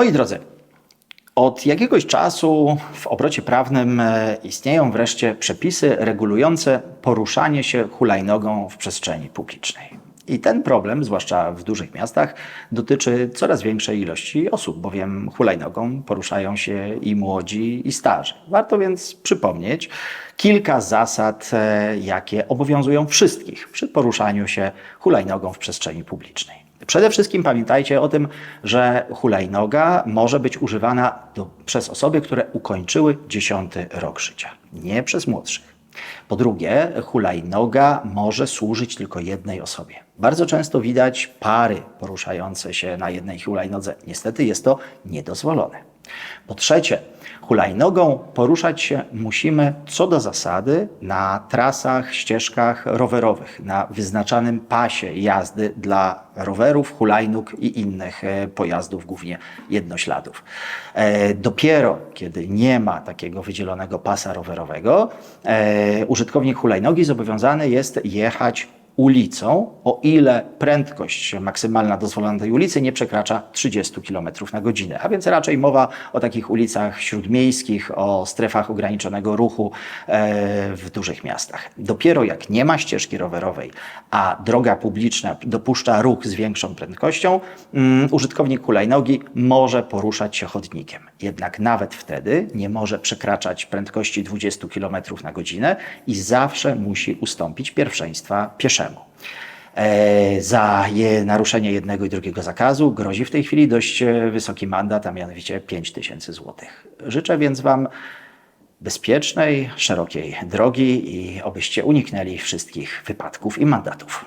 Moi drodzy, od jakiegoś czasu w obrocie prawnym e, istnieją wreszcie przepisy regulujące poruszanie się hulajnogą w przestrzeni publicznej. I ten problem, zwłaszcza w dużych miastach, dotyczy coraz większej ilości osób, bowiem hulajnogą poruszają się i młodzi, i starzy. Warto więc przypomnieć kilka zasad, e, jakie obowiązują wszystkich przy poruszaniu się hulajnogą w przestrzeni publicznej. Przede wszystkim pamiętajcie o tym, że hulajnoga może być używana do, przez osoby, które ukończyły 10 rok życia, nie przez młodszych. Po drugie, hulajnoga może służyć tylko jednej osobie. Bardzo często widać pary poruszające się na jednej hulajnodze. Niestety jest to niedozwolone. Po trzecie, hulajnogą poruszać się musimy co do zasady na trasach, ścieżkach rowerowych, na wyznaczanym pasie jazdy dla rowerów, hulajnóg i innych e, pojazdów, głównie jednośladów. E, Dopiero kiedy nie ma takiego wydzielonego pasa rowerowego, e, użytkownik hulajnogi zobowiązany jest jechać ulicą, o ile prędkość maksymalna dozwolona tej ulicy nie przekracza 30 km na godzinę. A więc raczej mowa o takich ulicach śródmiejskich, o strefach ograniczonego ruchu e, w dużych miastach. Dopiero jak nie ma ścieżki rowerowej, a droga publiczna dopuszcza ruch z większą prędkością, mm, użytkownik hulajnogi może poruszać się chodnikiem. Jednak nawet wtedy nie może przekraczać prędkości 20 km na godzinę i zawsze musi ustąpić pierwszeństwa pieszemu. E, Za je naruszenie jednego i drugiego zakazu grozi w tej chwili dość e, wysoki mandat, a mianowicie 5 tysięcy złotych. Życzę więc Wam bezpiecznej, szerokiej drogi i obyście uniknęli wszystkich wypadków i mandatów.